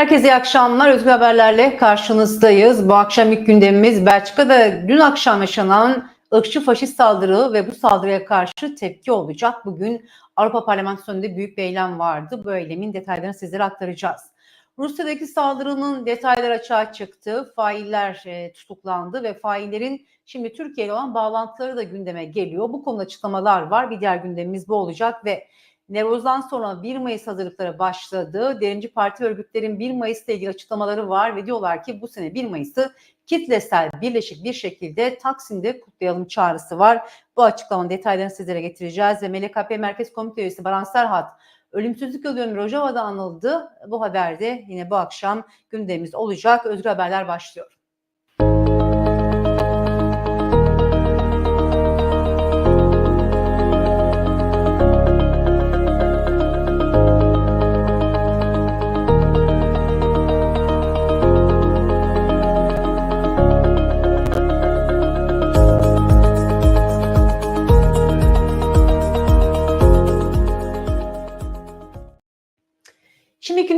Herkese iyi akşamlar. Özgür Haberler'le karşınızdayız. Bu akşam ilk gündemimiz Belçika'da dün akşam yaşanan ırkçı faşist saldırı ve bu saldırıya karşı tepki olacak. Bugün Avrupa Parlamentosu'nda büyük bir eylem vardı. Bu eylemin detaylarını sizlere aktaracağız. Rusya'daki saldırının detayları açığa çıktı. Failler e, tutuklandı ve faillerin şimdi Türkiye ile olan bağlantıları da gündeme geliyor. Bu konuda açıklamalar var. Bir diğer gündemimiz bu olacak ve Nevroz'dan sonra 1 Mayıs hazırlıkları başladı. Derinci parti örgütlerin 1 Mayıs ile ilgili açıklamaları var ve diyorlar ki bu sene 1 Mayıs'ı kitlesel birleşik bir şekilde Taksim'de kutlayalım çağrısı var. Bu açıklamanın detaylarını sizlere getireceğiz ve MLKP Merkez Komite Üyesi Baran Serhat ölümsüzlük yıl Rojava'da anıldı. Bu haberde yine bu akşam gündemimiz olacak. Özgür Haberler başlıyor.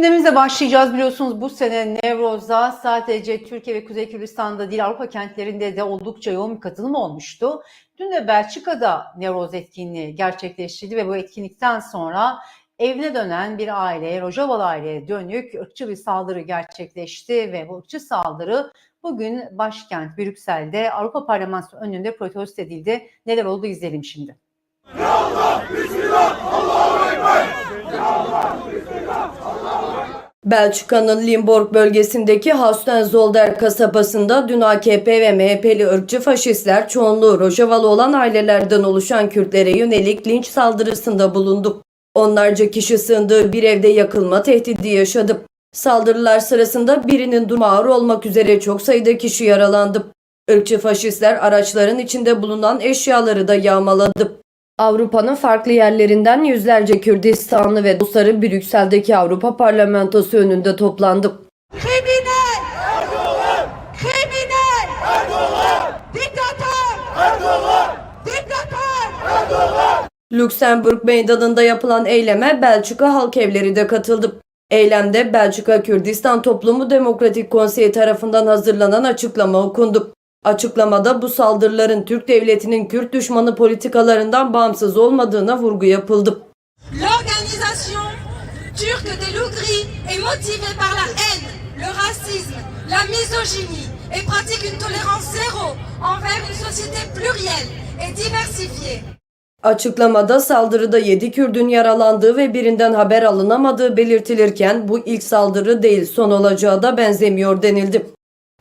Gündemimize başlayacağız. Biliyorsunuz bu sene Nevroz'da sadece Türkiye ve Kuzey Kürdistan'da değil Avrupa kentlerinde de oldukça yoğun bir katılım olmuştu. Dün de Belçika'da Nevroz etkinliği gerçekleştirildi ve bu etkinlikten sonra evine dönen bir aileye, Rojavalı aileye dönük ırkçı bir saldırı gerçekleşti ve bu ırkçı saldırı bugün başkent Brüksel'de Avrupa Parlamentosu önünde protesto edildi. Neler oldu izleyelim şimdi. Belçika'nın Limburg bölgesindeki Hasten-Zolder kasabasında dün AKP ve MHP'li ırkçı faşistler çoğunluğu Rojavalı olan ailelerden oluşan Kürtlere yönelik linç saldırısında bulundu. Onlarca kişi sığındığı bir evde yakılma tehdidi yaşadı. Saldırılar sırasında birinin durumu ağır olmak üzere çok sayıda kişi yaralandı. Irkçı faşistler araçların içinde bulunan eşyaları da yağmaladı. Avrupa'nın farklı yerlerinden yüzlerce Kürdistanlı ve dostları Brüksel'deki Avrupa Parlamentosu önünde toplandı. Criminel Criminel Diktatör Diktatör Lüksemburg meydanında yapılan eyleme Belçika halk evleri de katıldı. Eylemde Belçika Kürdistan Toplumu Demokratik Konseyi tarafından hazırlanan açıklama okundu. Açıklamada bu saldırıların Türk devletinin Kürt düşmanı politikalarından bağımsız olmadığına vurgu yapıldı. L'organisation turque des loups gris est motivée par la haine, le racisme, la misogynie et pratique une tolérance zéro envers une société plurielle et diversifiée. Açıklamada saldırıda 7 Kürdün yaralandığı ve birinden haber alınamadığı belirtilirken bu ilk saldırı değil son olacağı da benzemiyor denildi.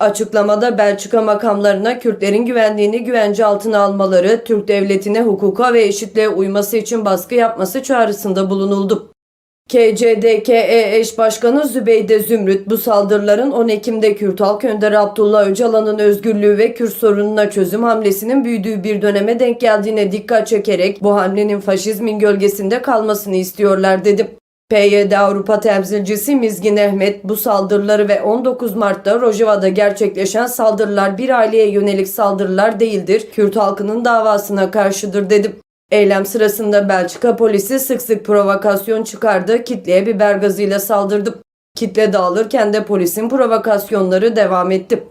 Açıklamada Belçika makamlarına Kürtlerin güvenliğini güvence altına almaları, Türk devletine hukuka ve eşitliğe uyması için baskı yapması çağrısında bulunuldu. KCDKE eş başkanı Zübeyde Zümrüt bu saldırıların 10 Ekim'de Kürt Halk Önderi Abdullah Öcalan'ın özgürlüğü ve Kürt sorununa çözüm hamlesinin büyüdüğü bir döneme denk geldiğine dikkat çekerek bu hamlenin faşizmin gölgesinde kalmasını istiyorlar dedi. PYD Avrupa temsilcisi Mizgin Ehmet bu saldırıları ve 19 Mart'ta Rojava'da gerçekleşen saldırılar bir aileye yönelik saldırılar değildir, Kürt halkının davasına karşıdır dedi. Eylem sırasında Belçika polisi sık sık provokasyon çıkardı, kitleye biber gazıyla saldırdı. Kitle dağılırken de polisin provokasyonları devam etti.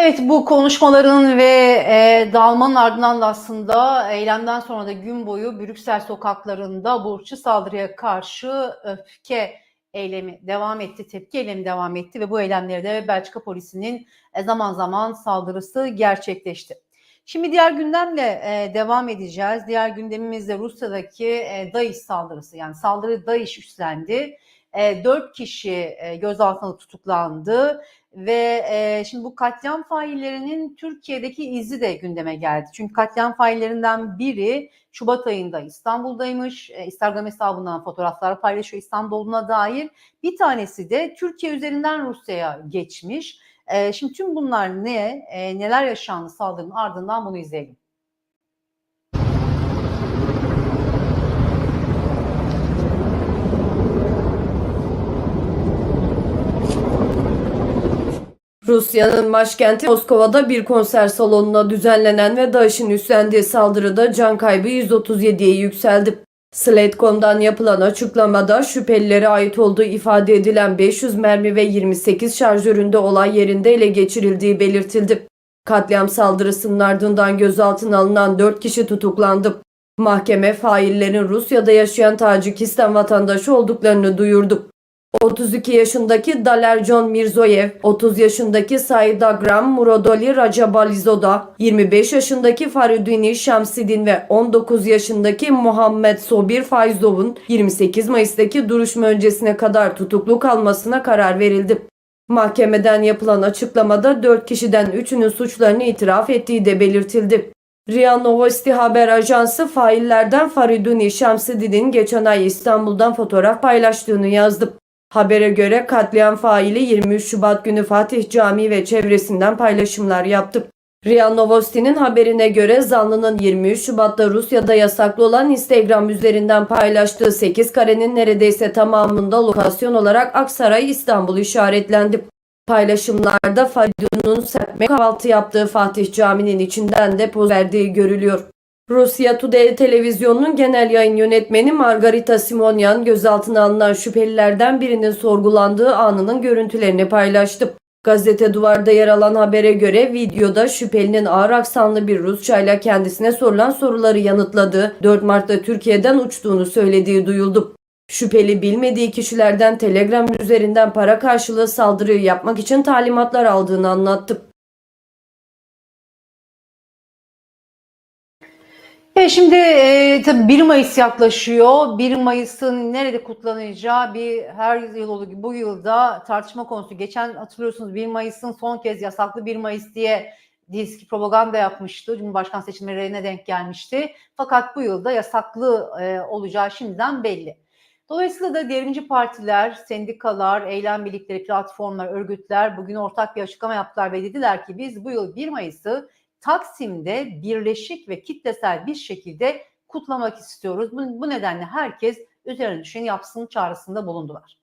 Evet bu konuşmaların ve e, dağılmanın ardından da aslında eylemden sonra da gün boyu Brüksel sokaklarında bu ırkçı saldırıya karşı öfke eylemi devam etti, tepki eylemi devam etti ve bu eylemlerde Belçika polisinin e, zaman zaman saldırısı gerçekleşti. Şimdi diğer gündemle e, devam edeceğiz. Diğer gündemimizde Rusya'daki e, DAEŞ saldırısı yani saldırı DAEŞ üstlendi. E, 4 kişi gözaltına tutuklandı ve e, şimdi bu katliam faillerinin Türkiye'deki izi de gündeme geldi. Çünkü katliam faillerinden biri Şubat ayında İstanbul'daymış. E, Instagram hesabından fotoğraflar paylaşıyor İstanbul'una dair. Bir tanesi de Türkiye üzerinden Rusya'ya geçmiş. E, şimdi tüm bunlar ne? Neler yaşandı saldırının ardından bunu izleyelim. Rusya'nın başkenti Moskova'da bir konser salonuna düzenlenen ve DAEŞ'in üstlendiği saldırıda can kaybı 137'ye yükseldi. Slate.com'dan yapılan açıklamada şüphelilere ait olduğu ifade edilen 500 mermi ve 28 şarjöründe olay yerinde ele geçirildiği belirtildi. Katliam saldırısının ardından gözaltına alınan 4 kişi tutuklandı. Mahkeme faillerin Rusya'da yaşayan Tacikistan vatandaşı olduklarını duyurdu. 32 yaşındaki Dalerjon Mirzoyev, 30 yaşındaki Said Agram Murodoli Rajabalizoda, 25 yaşındaki Faridini Şamsidin ve 19 yaşındaki Muhammed Sobir Fayzov'un 28 Mayıs'taki duruşma öncesine kadar tutuklu kalmasına karar verildi. Mahkemeden yapılan açıklamada 4 kişiden 3'ünün suçlarını itiraf ettiği de belirtildi. RIA Novosti haber ajansı faillerden Fariduni Şamsidin'in geçen ay İstanbul'dan fotoğraf paylaştığını yazdı. Habere göre katliam faili 23 Şubat günü Fatih Camii ve çevresinden paylaşımlar yaptı. RIA Novosti'nin haberine göre zanlının 23 Şubat'ta Rusya'da yasaklı olan Instagram üzerinden paylaştığı 8 karenin neredeyse tamamında lokasyon olarak Aksaray İstanbul işaretlendi. Paylaşımlarda Fadun'un serpme kahvaltı yaptığı Fatih Camii'nin içinden de poz verdiği görülüyor. Rusya Today televizyonunun genel yayın yönetmeni Margarita Simonyan gözaltına alınan şüphelilerden birinin sorgulandığı anının görüntülerini paylaştı. Gazete Duvar'da yer alan habere göre videoda şüphelinin ağır aksanlı bir Rusçayla kendisine sorulan soruları yanıtladığı 4 Mart'ta Türkiye'den uçtuğunu söylediği duyuldu. Şüpheli bilmediği kişilerden Telegram üzerinden para karşılığı saldırıyı yapmak için talimatlar aldığını anlattı. E şimdi e, tabii 1 Mayıs yaklaşıyor. 1 Mayıs'ın nerede kutlanacağı bir her yıl olduğu gibi bu yılda tartışma konusu. Geçen hatırlıyorsunuz 1 Mayıs'ın son kez yasaklı 1 Mayıs diye diski propaganda yapmıştı. Cumhurbaşkanı seçimlerine denk gelmişti. Fakat bu yılda yasaklı e, olacağı şimdiden belli. Dolayısıyla da devrimci partiler, sendikalar, eylem birlikleri, platformlar, örgütler bugün ortak bir açıklama yaptılar ve dediler ki biz bu yıl 1 Mayıs'ı Taksim'de birleşik ve kitlesel bir şekilde kutlamak istiyoruz. Bu, bu nedenle herkes üzerine düşeni yapsın çağrısında bulundular.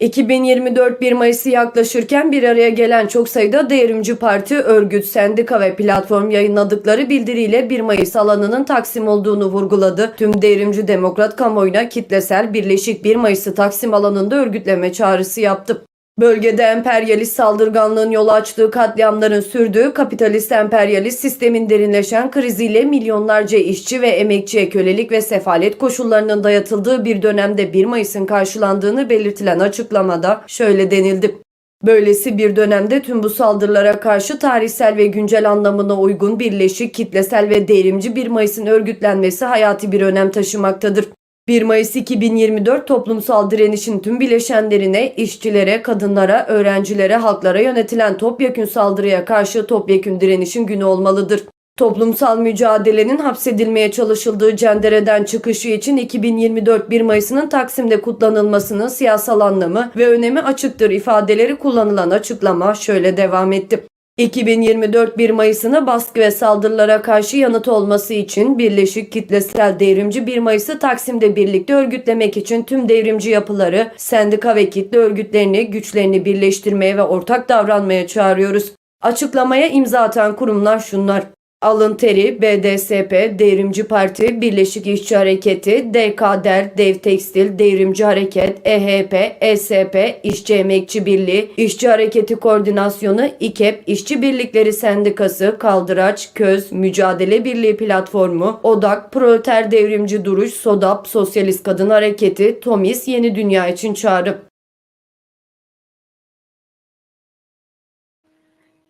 2024 1 Mayıs'ı yaklaşırken bir araya gelen çok sayıda devrimci parti, örgüt, sendika ve platform yayınladıkları bildiriyle 1 Mayıs alanının Taksim olduğunu vurguladı. Tüm devrimci demokrat kamuoyuna kitlesel birleşik 1 Mayıs'ı Taksim alanında örgütleme çağrısı yaptı. Bölgede emperyalist saldırganlığın yol açtığı katliamların sürdüğü kapitalist emperyalist sistemin derinleşen kriziyle milyonlarca işçi ve emekçiye kölelik ve sefalet koşullarının dayatıldığı bir dönemde 1 Mayıs'ın karşılandığını belirtilen açıklamada şöyle denildi. Böylesi bir dönemde tüm bu saldırılara karşı tarihsel ve güncel anlamına uygun birleşik, kitlesel ve devrimci 1 Mayıs'ın örgütlenmesi hayati bir önem taşımaktadır. 1 Mayıs 2024 toplumsal direnişin tüm bileşenlerine, işçilere, kadınlara, öğrencilere, halklara yönetilen topyekün saldırıya karşı topyekün direnişin günü olmalıdır. Toplumsal mücadelenin hapsedilmeye çalışıldığı cendereden çıkışı için 2024 1 Mayıs'ının Taksim'de kutlanılmasının siyasal anlamı ve önemi açıktır ifadeleri kullanılan açıklama şöyle devam etti. 2024 1 Mayıs'ına baskı ve saldırılara karşı yanıt olması için Birleşik Kitlesel Devrimci 1 Mayıs'ı Taksim'de birlikte örgütlemek için tüm devrimci yapıları, sendika ve kitle örgütlerini, güçlerini birleştirmeye ve ortak davranmaya çağırıyoruz. Açıklamaya imza atan kurumlar şunlar. Alın Teri, BDSP, Devrimci Parti, Birleşik İşçi Hareketi, DKDER, Dev Tekstil, Devrimci Hareket, EHP, ESP, İşçi Emekçi Birliği, İşçi Hareketi Koordinasyonu, İKEP, İşçi Birlikleri Sendikası, Kaldıraç, Köz, Mücadele Birliği Platformu, ODAK, Proleter Devrimci Duruş, SODAP, Sosyalist Kadın Hareketi, TOMİS, Yeni Dünya için çağrı.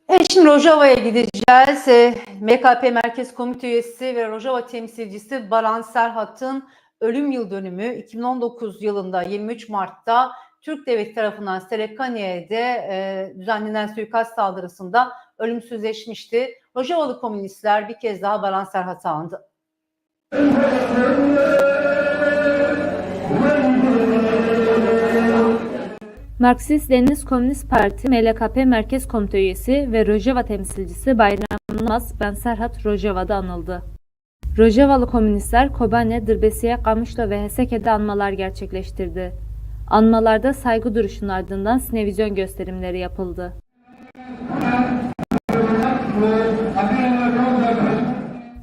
Evet şimdi Rojava'ya gideceğiz. E, MKP Merkez Komite Üyesi ve Rojava temsilcisi Baran Serhat'ın ölüm yıl dönümü 2019 yılında 23 Mart'ta Türk Devleti tarafından Serekaniye'de e, düzenlenen suikast saldırısında ölümsüzleşmişti. Rojavalı komünistler bir kez daha Baran Serhat'ı andı. Marksist-Leninist Komünist Parti MLKP Merkez Komite Üyesi ve Rojava temsilcisi Bayram Naz Ben Serhat Rojava'da anıldı. Rojavalı komünistler Kobane, Dırbesiye, Kamışlo ve Heseke'de anmalar gerçekleştirdi. Anmalarda saygı duruşunun ardından sinevizyon gösterimleri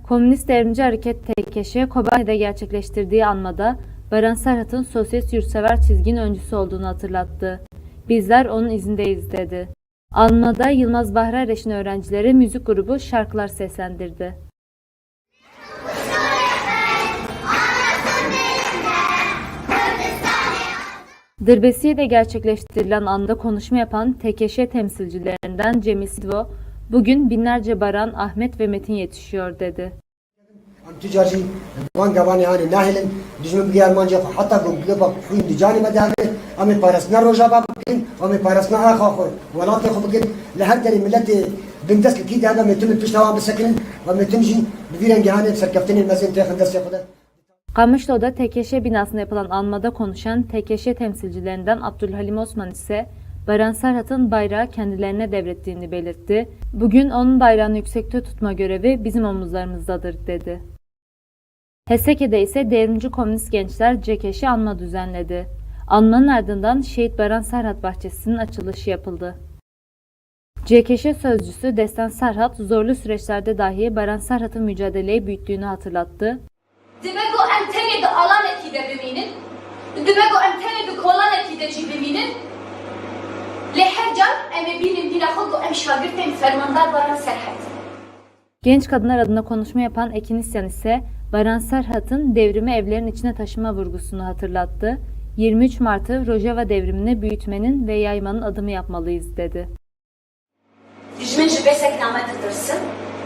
Komünist Devrimci Hareket TKŞ, Kobani'de gerçekleştirdiği anmada Baran Serhat'ın sosyalist yurtsever çizginin öncüsü olduğunu hatırlattı. Bizler onun izindeyiz dedi. Anmada Yılmaz Bahri Ereş'in öğrencileri müzik grubu şarkılar seslendirdi. Dırbesiye'de gerçekleştirilen anda konuşma yapan TKŞ temsilcilerinden Cemil Sidvo, bugün binlerce Baran, Ahmet ve Metin yetişiyor dedi. ام تجاري وان قواني يعني ناهلن دجمن بيار مانجا حتى قم بيبا خوين دجاني مدافع امي بارسنا روجا بابكين امي بارسنا اخا خو ولا تخو بكين لهر داري ملتي بندس كيد هذا متم بيشتوا بسكن ومتمجي بفيرن جهاني سركفتين المزين تاخذ دس ياخذ Kamışlı'da TKŞ binasında yapılan anmada konuşan TKŞ temsilcilerinden Abdülhalim Osman ise Baran Serhat'ın bayrağı kendilerine devrettiğini belirtti. Bugün onun bayrağını yüksekte tutma görevi bizim omuzlarımızdadır dedi. Heseke'de ise devrimci komünist gençler Cekeş'i anma düzenledi. Anmanın ardından Şehit Baran Serhat Bahçesi'nin açılışı yapıldı. CKŞ sözcüsü Destan Serhat, zorlu süreçlerde dahi Baran Serhat'ın mücadeleyi büyüttüğünü hatırlattı. Demek o entenedi alan ekide biminin, demek o entenedi kolan ekide cibiminin, lehercan emebinin dilahı bu emşagirtin fermandar Baran Serhat. Genç kadınlar adına konuşma yapan Ekinisyan ise Baran Serhat'ın devrimi evlerin içine taşıma vurgusunu hatırlattı. 23 Mart'ı Rojava devrimini büyütmenin ve yaymanın adımı yapmalıyız dedi. Dijmin jibesek namet tırsın,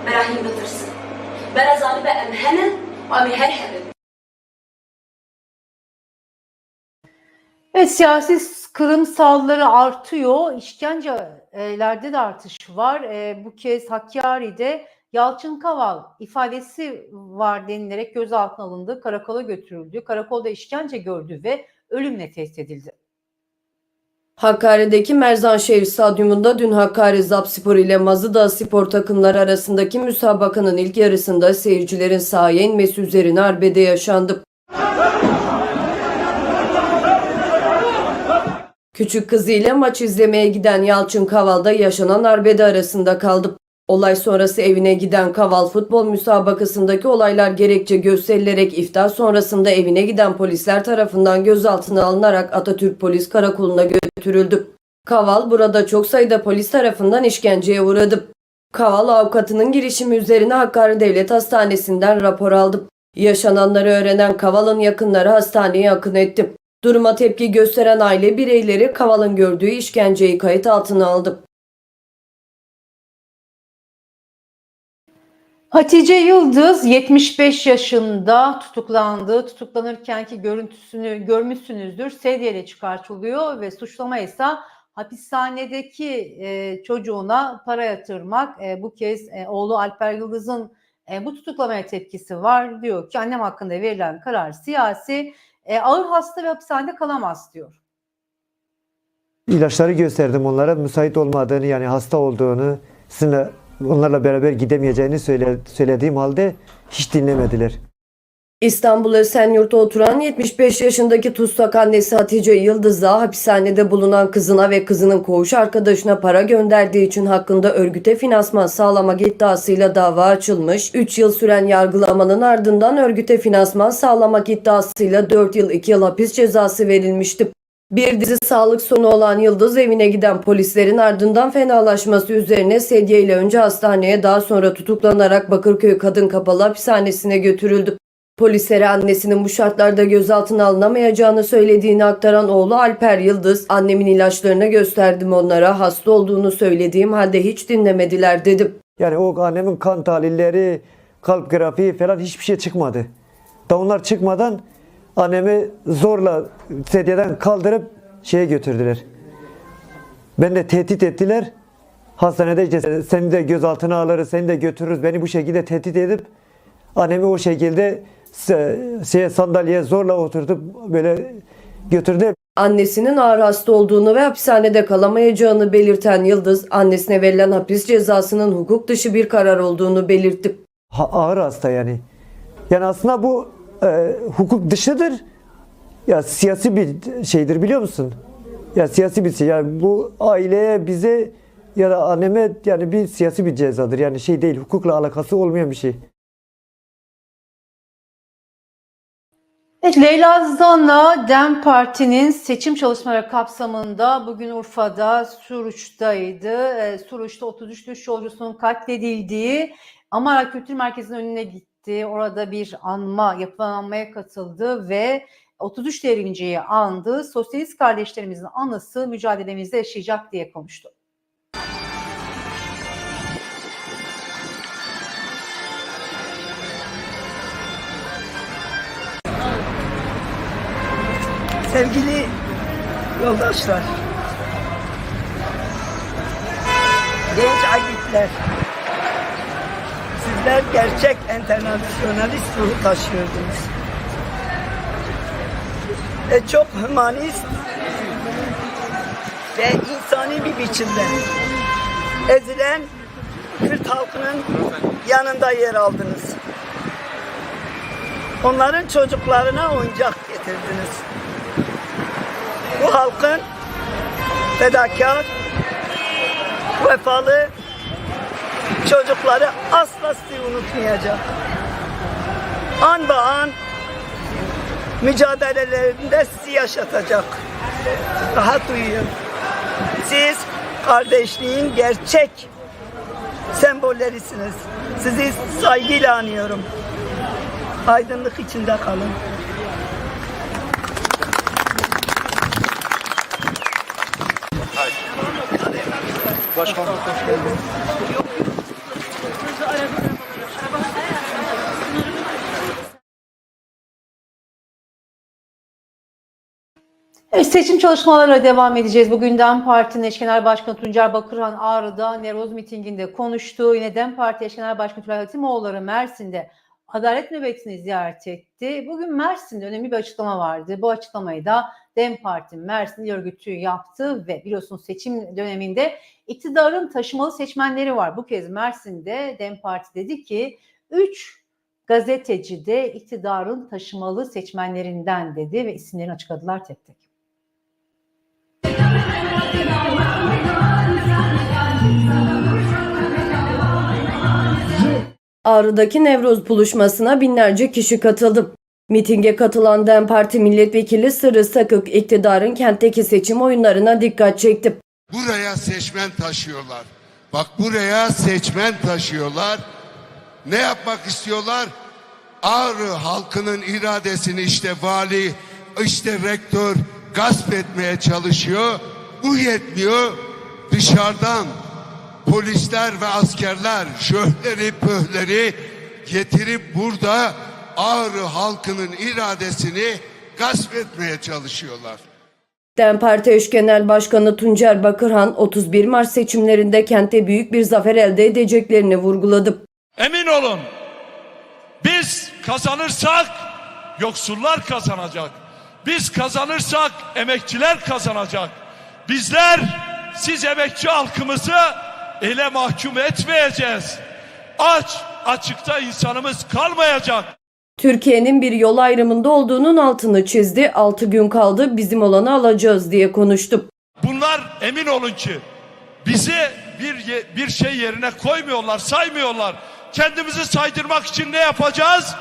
berahim tırsın. Bela zalibe emhene ve siyasi kılım salları artıyor. İşkencelerde de artış var. Ee, bu kez Hakkari'de Yalçın Kaval ifadesi var denilerek gözaltına alındı, karakola götürüldü. Karakolda işkence gördü ve ölümle test edildi. Hakkari'deki Merzanşehir Stadyumunda dün Hakkari Zapspor ile Mazıda Spor takımları arasındaki müsabakanın ilk yarısında seyircilerin sahaya inmesi üzerine arbede yaşandı. Küçük kızıyla maç izlemeye giden Yalçın Kaval da yaşanan arbede arasında kaldı. Olay sonrası evine giden Kaval futbol müsabakasındaki olaylar gerekçe gösterilerek iftar sonrasında evine giden polisler tarafından gözaltına alınarak Atatürk Polis Karakolu'na götürüldü. Kaval burada çok sayıda polis tarafından işkenceye uğradı. Kaval avukatının girişimi üzerine Hakkari Devlet Hastanesi'nden rapor aldı. Yaşananları öğrenen Kaval'ın yakınları hastaneye akın etti. Duruma tepki gösteren aile bireyleri Kaval'ın gördüğü işkenceyi kayıt altına aldı. Hatice Yıldız 75 yaşında tutuklandı. Tutuklanırkenki görüntüsünü görmüşsünüzdür. Sedyeyle çıkartılıyor ve suçlama ise hapishanedeki e, çocuğuna para yatırmak. E, bu kez e, oğlu Alper Yıldız'ın e, bu tutuklamaya tepkisi var. Diyor ki annem hakkında verilen karar siyasi. E, ağır hasta ve hapishanede kalamaz diyor. İlaçları gösterdim onlara müsait olmadığını yani hasta olduğunu sizinle onlarla beraber gidemeyeceğini söyle, söylediğim halde hiç dinlemediler. İstanbul Esenyurt'ta oturan 75 yaşındaki tutsak annesi Hatice Yıldız da hapishanede bulunan kızına ve kızının koğuş arkadaşına para gönderdiği için hakkında örgüte finansman sağlamak iddiasıyla dava açılmış. 3 yıl süren yargılamanın ardından örgüte finansman sağlamak iddiasıyla 4 yıl 2 yıl hapis cezası verilmişti. Bir dizi sağlık sonu olan Yıldız evine giden polislerin ardından fenalaşması üzerine sedye ile önce hastaneye daha sonra tutuklanarak Bakırköy Kadın Kapalı Hapishanesi'ne götürüldü. Polislere annesinin bu şartlarda gözaltına alınamayacağını söylediğini aktaran oğlu Alper Yıldız, annemin ilaçlarını gösterdim onlara, hasta olduğunu söylediğim halde hiç dinlemediler dedim. Yani o annemin kan tahlilleri, kalp grafiği falan hiçbir şey çıkmadı. Da onlar çıkmadan annemi zorla sedyeden kaldırıp şeye götürdüler. Ben de tehdit ettiler. Hastanede işte seni de gözaltına alırız, seni de götürürüz. Beni bu şekilde tehdit edip annemi o şekilde şeye sandalyeye zorla oturtup böyle götürdü. Annesinin ağır hasta olduğunu ve hapishanede kalamayacağını belirten Yıldız, annesine verilen hapis cezasının hukuk dışı bir karar olduğunu belirtti. Ha- ağır hasta yani. Yani aslında bu e, hukuk dışıdır. Ya siyasi bir şeydir biliyor musun? Ya siyasi bir şey. Yani bu aileye bize ya da anneme yani bir siyasi bir cezadır. Yani şey değil hukukla alakası olmayan bir şey. Evet, Leyla Zan'la DEM Parti'nin seçim çalışmaları kapsamında bugün Urfa'da Suruç'taydı. E, Suruç'ta 33 düş yolcusunun katledildiği Amara Kültür Merkezi'nin önüne gitti Orada bir anma, yapılan anmaya katıldı ve 33 devrimciyi andı. Sosyalist kardeşlerimizin anısı mücadelemizde yaşayacak diye konuştu. Sevgili yoldaşlar, genç agitler, sizler gerçek internasyonalist ruhu taşıyordunuz. Ve çok hümanist ve insani bir biçimde ezilen Kürt halkının yanında yer aldınız. Onların çocuklarına oyuncak getirdiniz bu halkın fedakar, vefalı çocukları asla sizi unutmayacak. An be an mücadelelerinde sizi yaşatacak. Rahat uyuyun. Siz kardeşliğin gerçek sembollerisiniz. Sizi saygıyla anıyorum. Aydınlık içinde kalın. Evet, seçim çalışmalarına devam edeceğiz. Bugün DEM Parti'nin eş genel başkanı Tuncer Bakırhan Ağrı'da Neroz mitinginde konuştu. Yine DEM Parti eş genel başkanı Tülay Hatimoğulları Mersin'de adalet nöbetini ziyaret etti. Bugün Mersin'de önemli bir açıklama vardı. Bu açıklamayı da DEM Parti Mersin Örgütü yaptı ve biliyorsunuz seçim döneminde iktidarın taşımalı seçmenleri var. Bu kez Mersin'de DEM Parti dedi ki 3 gazeteci de iktidarın taşımalı seçmenlerinden dedi ve isimlerini açıkladılar tek tek. Ağrı'daki Nevruz buluşmasına binlerce kişi katıldı. Mitinge katılan DEM Parti milletvekili Sırrı Sakık iktidarın kentteki seçim oyunlarına dikkat çekti. Buraya seçmen taşıyorlar. Bak buraya seçmen taşıyorlar. Ne yapmak istiyorlar? Ağrı halkının iradesini işte vali, işte rektör gasp etmeye çalışıyor. Bu yetmiyor. Dışarıdan polisler ve askerler şöhleri pöhleri getirip burada Ağrı halkının iradesini gasp etmeye çalışıyorlar. DEM Parti eş genel başkanı Tuncer Bakırhan 31 Mart seçimlerinde kentte büyük bir zafer elde edeceklerini vurguladı. Emin olun biz kazanırsak yoksullar kazanacak. Biz kazanırsak emekçiler kazanacak. Bizler siz emekçi halkımızı ele mahkum etmeyeceğiz. Aç açıkta insanımız kalmayacak. Türkiye'nin bir yol ayrımında olduğunun altını çizdi. 6 gün kaldı bizim olanı alacağız diye konuştu. Bunlar emin olun ki bizi bir bir şey yerine koymuyorlar, saymıyorlar. Kendimizi saydırmak için ne yapacağız?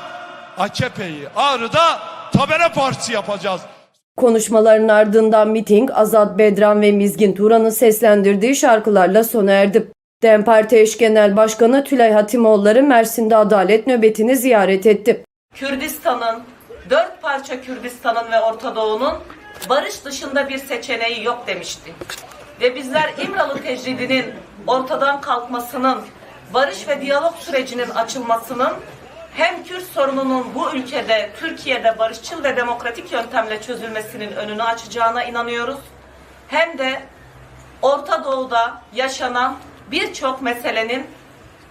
AKP'yi Ağrı'da tabela partisi yapacağız. Konuşmaların ardından miting Azat Bedran ve Mizgin Turan'ın seslendirdiği şarkılarla sona erdi. DEM Parti eş genel başkanı Tülay Hatimoğulları Mersin'de adalet nöbetini ziyaret etti. Kürdistan'ın, dört parça Kürdistan'ın ve Orta Doğu'nun barış dışında bir seçeneği yok demişti. Ve bizler İmralı tecridinin ortadan kalkmasının, barış ve diyalog sürecinin açılmasının hem Kürt sorununun bu ülkede, Türkiye'de barışçıl ve demokratik yöntemle çözülmesinin önünü açacağına inanıyoruz. Hem de Orta Doğu'da yaşanan birçok meselenin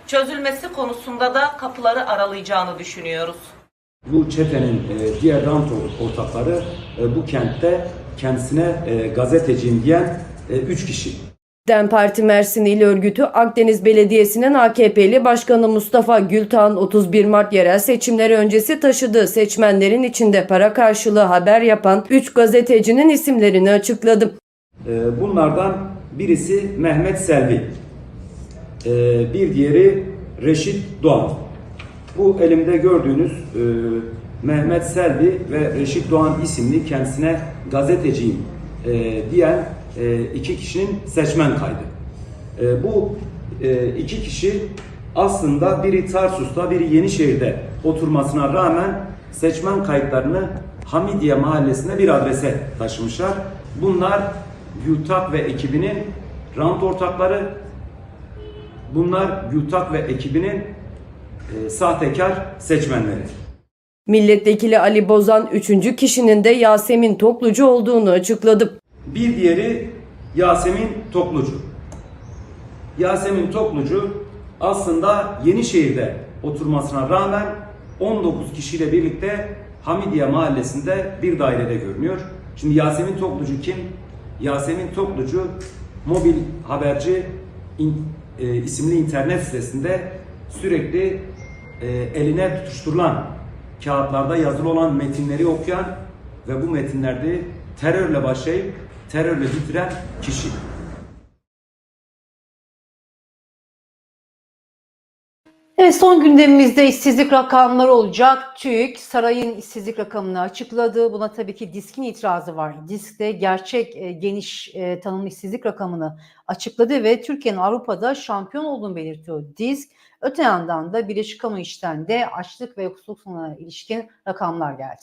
çözülmesi konusunda da kapıları aralayacağını düşünüyoruz. Bu çetenin e, diğer rant ortakları e, bu kentte kendisine e, gazeteciyim diyen 3 kişi. DEM Parti Mersin İl Örgütü Akdeniz Belediyesi'nin AKP'li Başkanı Mustafa Gültan 31 Mart yerel seçimleri öncesi taşıdığı seçmenlerin içinde para karşılığı haber yapan 3 gazetecinin isimlerini açıkladı. E, Bunlardan birisi Mehmet Selvi, e, bir diğeri Reşit Doğan. Bu elimde gördüğünüz e, Mehmet Selvi ve Reşit Doğan isimli kendisine gazeteciyim e, diyen e, iki kişinin seçmen kaydı. E, bu e, iki kişi aslında biri Tarsus'ta biri Yenişehir'de oturmasına rağmen seçmen kayıtlarını Hamidiye mahallesine bir adrese taşımışlar. Bunlar YUTAK ve ekibinin rant ortakları. Bunlar YUTAK ve ekibinin e, sahtekar seçmenleri. Milletvekili Ali Bozan üçüncü kişinin de Yasemin Toklucu olduğunu açıkladı. Bir diğeri Yasemin Toklucu. Yasemin Toklucu aslında Yenişehir'de oturmasına rağmen 19 kişiyle birlikte Hamidiye mahallesinde bir dairede görünüyor. Şimdi Yasemin Toklucu kim? Yasemin Toklucu mobil haberci in- e, isimli internet sitesinde sürekli e, eline tutuşturulan kağıtlarda yazılı olan metinleri okuyan ve bu metinlerde terörle başlayıp terörle bitiren kişi. Evet son gündemimizde işsizlik rakamları olacak. TÜİK sarayın işsizlik rakamını açıkladı. Buna tabii ki DİSK'in itirazı var. DİSK de gerçek e, geniş e, tanımlı işsizlik rakamını açıkladı ve Türkiye'nin Avrupa'da şampiyon olduğunu belirtiyor DİSK. Öte yandan da Birleşik Kamu İş'ten de açlık ve yoksulluk sınırına ilişkin rakamlar geldi.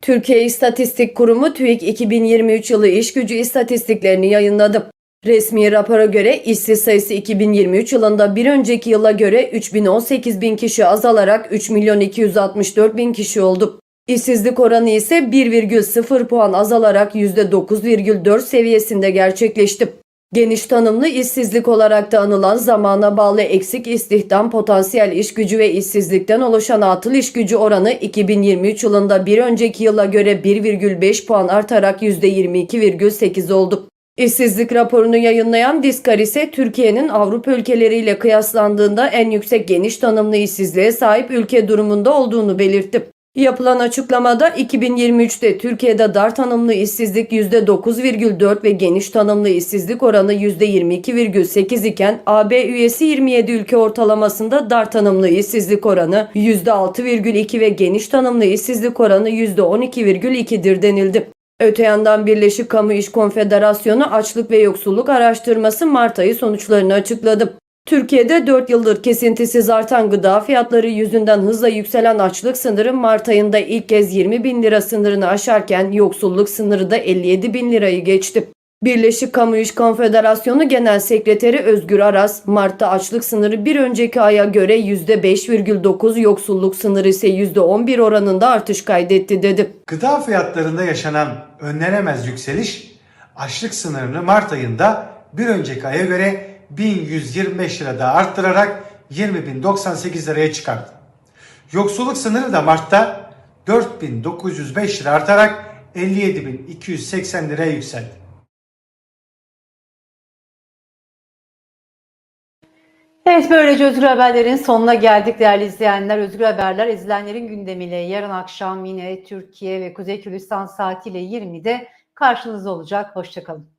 Türkiye İstatistik Kurumu TÜİK 2023 yılı iş gücü istatistiklerini yayınladı. Resmi rapora göre işsiz sayısı 2023 yılında bir önceki yıla göre 3018 bin kişi azalarak 3 milyon 264 bin kişi oldu. İşsizlik oranı ise 1,0 puan azalarak %9,4 seviyesinde gerçekleşti. Geniş tanımlı işsizlik olarak da anılan zamana bağlı eksik istihdam, potansiyel iş gücü ve işsizlikten oluşan atıl iş gücü oranı 2023 yılında bir önceki yıla göre 1,5 puan artarak %22,8 oldu. İşsizlik raporunu yayınlayan Diskar ise Türkiye'nin Avrupa ülkeleriyle kıyaslandığında en yüksek geniş tanımlı işsizliğe sahip ülke durumunda olduğunu belirtti. Yapılan açıklamada 2023'te Türkiye'de dar tanımlı işsizlik %9,4 ve geniş tanımlı işsizlik oranı %22,8 iken AB üyesi 27 ülke ortalamasında dar tanımlı işsizlik oranı %6,2 ve geniş tanımlı işsizlik oranı %12,2'dir denildi. Öte yandan Birleşik Kamu İş Konfederasyonu Açlık ve Yoksulluk Araştırması Mart ayı sonuçlarını açıkladı. Türkiye'de 4 yıldır kesintisiz artan gıda fiyatları yüzünden hızla yükselen açlık sınırı Mart ayında ilk kez 20 bin lira sınırını aşarken yoksulluk sınırı da 57 bin lirayı geçti. Birleşik Kamu İş Konfederasyonu Genel Sekreteri Özgür Aras, Mart'ta açlık sınırı bir önceki aya göre %5,9, yoksulluk sınırı ise %11 oranında artış kaydetti dedi. Gıda fiyatlarında yaşanan önlenemez yükseliş açlık sınırını Mart ayında bir önceki aya göre 1125 lira daha arttırarak 20.098 liraya çıkardı. Yoksulluk sınırı da Mart'ta 4905 lira artarak 57.280 liraya yükseldi. Evet böylece Özgür Haberler'in sonuna geldik değerli izleyenler. Özgür Haberler izleyenlerin gündemiyle yarın akşam yine Türkiye ve Kuzey Kürdistan saatiyle 20'de karşınızda olacak. Hoşçakalın.